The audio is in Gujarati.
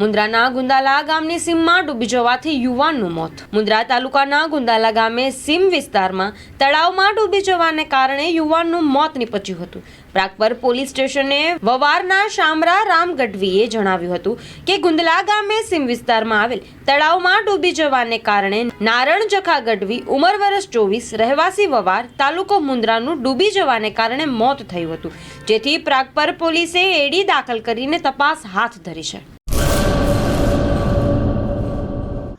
મુન્દ્રાના ગુંદાલા ગામની સીમમાં ડૂબી જવાથી યુવાનનું મોત. મુન્દ્રા તાલુકાના ગુંદાલા ગામે સીમ વિસ્તારમાં તળાવમાં ડૂબી જવાને કારણે યુવાનનું મોત નીપજ્યું હતું. પ્રાગપર પોલીસ સ્ટેશને વવારના શામરા રામ ગઢવીએ જણાવ્યું હતું કે ગુંદલા ગામે સીમ વિસ્તારમાં આવેલ તળાવમાં ડૂબી જવાને કારણે નારણ જખા ગઢવી ઉંમર વર્ષ ચોવીસ, રહેવાસી વવાર, તાલુકો મુન્દ્રાનું ડૂબી જવાને કારણે મોત થયું હતું. જેથી પ્રાગપર પોલીસે એડી દાખલ કરીને તપાસ હાથ ધરી છે.